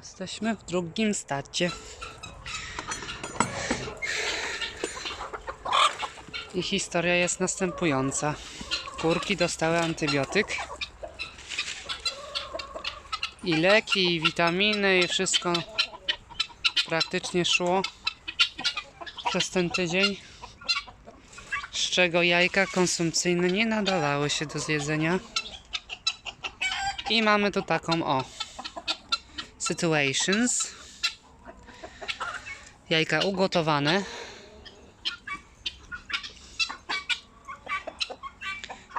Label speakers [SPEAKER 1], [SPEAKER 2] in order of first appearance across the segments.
[SPEAKER 1] Jesteśmy w drugim stacie. I historia jest następująca. Kurki dostały antybiotyk. I leki, i witaminy, i wszystko praktycznie szło przez ten tydzień. Z czego jajka konsumpcyjne nie nadawały się do zjedzenia. I mamy tu taką o situations. Jajka ugotowane.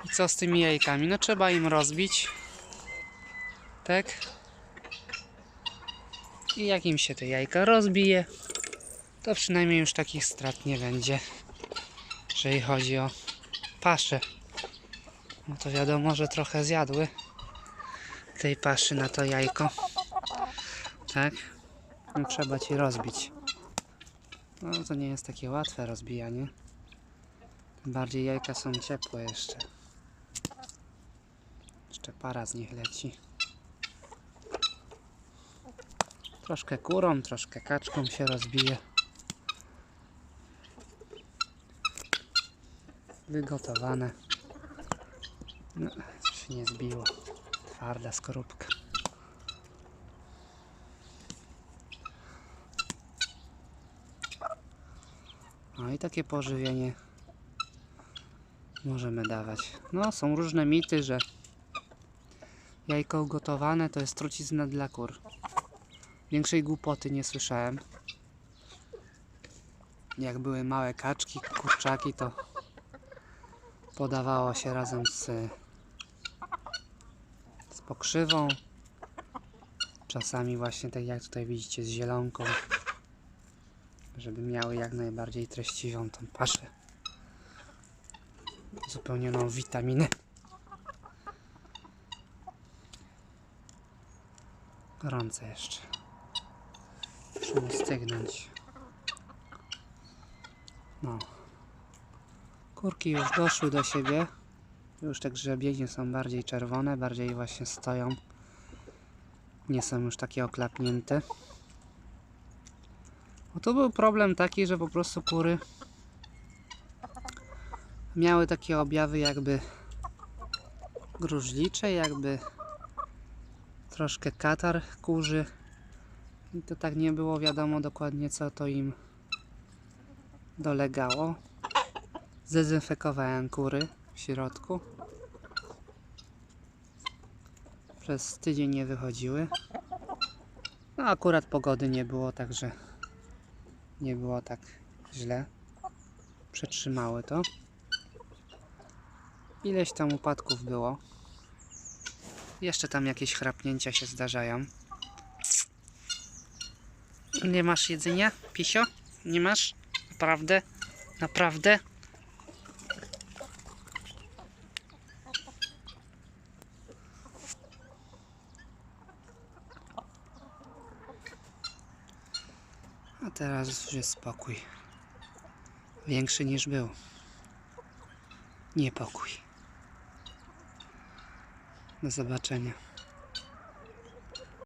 [SPEAKER 1] I co z tymi jajkami? No trzeba im rozbić. Tak. I jak im się te jajka rozbije, to przynajmniej już takich strat nie będzie. Jeżeli chodzi o paszę. No to wiadomo, że trochę zjadły tej paszy na to jajko. Tak? No, trzeba ci rozbić. No to nie jest takie łatwe rozbijanie. Tym bardziej jajka są ciepłe jeszcze. Jeszcze para z nich leci. Troszkę kurą, troszkę kaczką się rozbije. Wygotowane. No, się nie zbiło. Twarda skorupka. No i takie pożywienie możemy dawać. No, są różne mity, że jajko ugotowane to jest trucizna dla kur. Większej głupoty nie słyszałem. Jak były małe kaczki, kurczaki, to podawało się razem z, z pokrzywą. Czasami właśnie tak jak tutaj widzicie z zielonką żeby miały jak najbardziej treściwą tą paszę. Zupełnioną w witaminy gorące jeszcze. Muszę stygnąć no. Kurki już doszły do siebie. Już te grzebienie są bardziej czerwone bardziej właśnie stoją. Nie są już takie oklapnięte bo to był problem taki, że po prostu kury miały takie objawy jakby gruźlicze, jakby troszkę katar kurzy i to tak nie było wiadomo dokładnie co to im dolegało. Zdezynfekowałem kury w środku. Przez tydzień nie wychodziły. No akurat pogody nie było, także nie było tak źle. Przetrzymały to. Ileś tam upadków było. Jeszcze tam jakieś chrapnięcia się zdarzają. Nie masz jedzenia, Pisio? Nie masz? Naprawdę? Naprawdę? A teraz już jest spokój. Większy niż był. Niepokój. Do zobaczenia.